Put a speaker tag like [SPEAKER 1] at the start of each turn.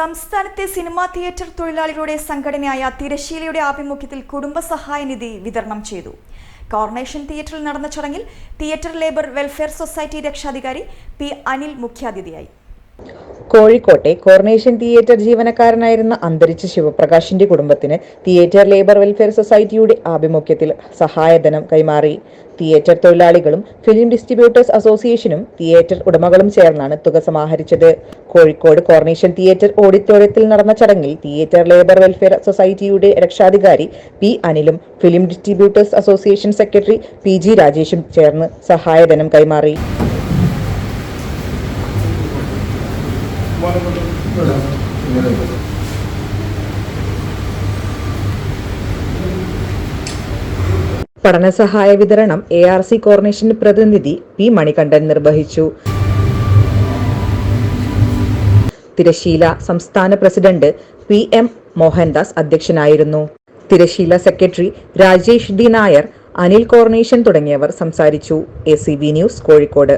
[SPEAKER 1] സംസ്ഥാനത്തെ cinema theatre തൊഴിലാളികളുടെ സംഘടനയായ തിരശീലയുടെ ആഭിമുഖ്യത്തിൽ കുടുംബസഹായ നിധി വിതരണം ചെയ്തു. കോർണേഷൻ തിയേറ്ററിൽ നടന്ന ചടങ്ങിൽ തിയേറ്റർ ലേബർ വെൽഫെയർ സൊസൈറ്റി രക്ഷാധികാരി പി അനിൽ മുഖ്യാതിഥിയായി.
[SPEAKER 2] കോഴിക്കോട്ടെ കോർണേഷൻ തിയേറ്റർ ജീവനക്കാരനായിരുന്ന അന്തരിച്ച ശിവപ്രകാശിന്റെ കുടുംബത്തിന് തിയേറ്റർ ലേബർ വെൽഫെയർ സൊസൈറ്റിയുടെ ആഭിമുഖ്യത്തിൽ സഹായധനം കൈമാറി. തിയേറ്റർ തൊഴിലാളികളും ഫിലിം ഡിസ്ട്രിബ്യൂട്ടേഴ്സ് അസോസിയേഷനും തിയേറ്റർ ഉടമകളും ചേർന്നാണ് തുക സമാഹരിച്ചത്. കോഴിക്കോട് കോർണേഷൻ തിയേറ്റർ ഓഡിറ്റോറിയത്തിൽ നടന്ന ചടങ്ങിൽ തിയേറ്റർ ലേബർ വെൽഫെയർ സൊസൈറ്റിയുടെ രക്ഷാധികാരി P അനിലും film distributors association secretary P G രാജേഷും ചേർന്ന് സഹായധനം കൈമാറി. പഠനസഹായ വിതരണം എ ആർ സി കോർണേഷൻ പ്രതിനിധി പി മണികണ്ഠൻ നിർവഹിച്ചു. തിരശീല സംസ്ഥാന പ്രസിഡന്റ് പി എം മോഹൻദാസ് അധ്യക്ഷനായിരുന്നു. Thirasheela secretary Rajesh D Nair Anil Coronation തുടങ്ങിയവർ സംസാരിച്ചു. A news Kozhikode.